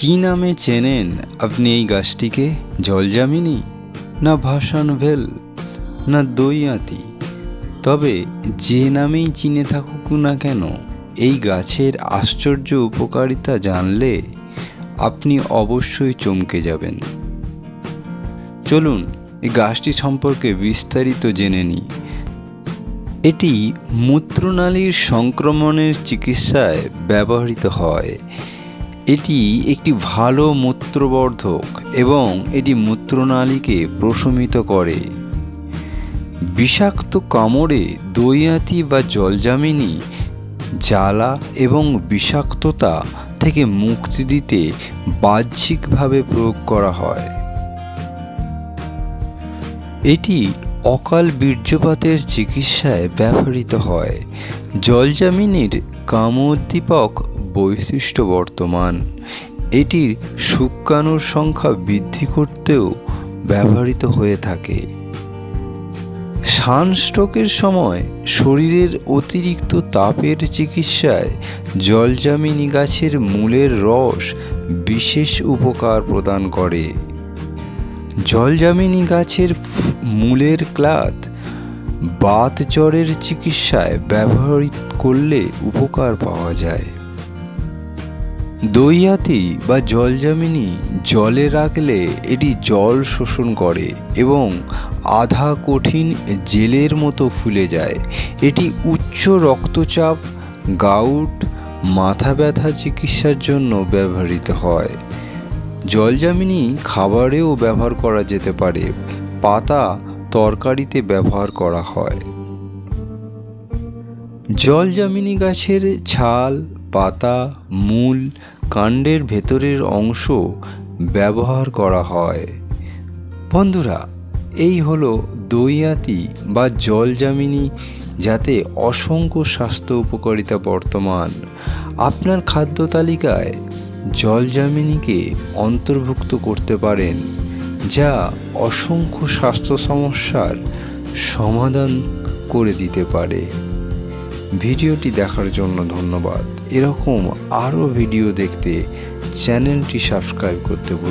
কি নামে চেনেন আপনি এই গাছটিকে? জল জলজামিনী? না ভাসান ভেল না দইয়াতি? তবে যে নামেই চিনে থাকুক না কেন, এই গাছের আশ্চর্য উপকারিতা জানলে আপনি অবশ্যই চমকে যাবেন। চলুন, এই গাছটি সম্পর্কে বিস্তারিত জেনে নিই। এটি মূত্রনালীর সংক্রমণের চিকিৎসায় ব্যবহৃত হয়। এটি একটি ভালো মূত্রবর্ধক এবং এটি মূত্রনালীকে প্রশমিত করে। বিষাক্ত কামড়ে দইয়াতি বা জলজামিনী, জ্বালা এবং বিষাক্ততা থেকে মুক্তি দিতে বাহ্যিকভাবে প্রয়োগ করা হয়। এটি অকাল বীর্যপাতের চিকিৎসায় ব্যবহৃত হয়। জলজামিনীর কামোদ্দীপক বৈশিষ্ট্য বর্তমান। এটির শুক্রাণুর সংখ্যা বৃদ্ধি করতেও ব্যবহৃত হয়ে থাকে। সানস্ট্রোকের সময় শরীরের অতিরিক্ত তাপের চিকিৎসায় জলজামিনী গাছের মূলের রস বিশেষ উপকার প্রদান করে। জলজামিনী গাছের মূলের ক্লাত বাত জ্বরের চিকিৎসায় ব্যবহৃত করলে উপকার পাওয়া যায়। দইয়াতি বা জলজামিনী জলে রাখলে এটি জল শোষণ করে এবং আধা কঠিন জেলের মতো ফুলে যায়। এটি উচ্চ রক্তচাপ, গাউট, মাথা ব্যথা চিকিৎসার জন্য ব্যবহৃত হয়। জলজামিনী খাবারেও ব্যবহার করা যেতে পারে, পাতা তরকারিতে ব্যবহার করা হয়। জলজামিনী গাছের ছাল পাতা, মূল, কাণ্ডের ভেতরের অংশ ব্যবহার করা হয়। বন্ধুরা, এই হলো দইয়াতি বা জলজামিনী যাতে অসংখ্য স্বাস্থ্য উপকারিতা বর্তমান। আপনার খাদ্য তালিকায় জলজামিনীকে অন্তর্ভুক্ত করতে পারেন, যা অসংখ্য স্বাস্থ্য সমস্যার সমাধান করে দিতে পারে। ভিডিওটি দেখার জন্য ধন্যবাদ। এরকম আরও ভিডিও দেখতে চ্যানেলটি সাবস্ক্রাইব করতে ভুল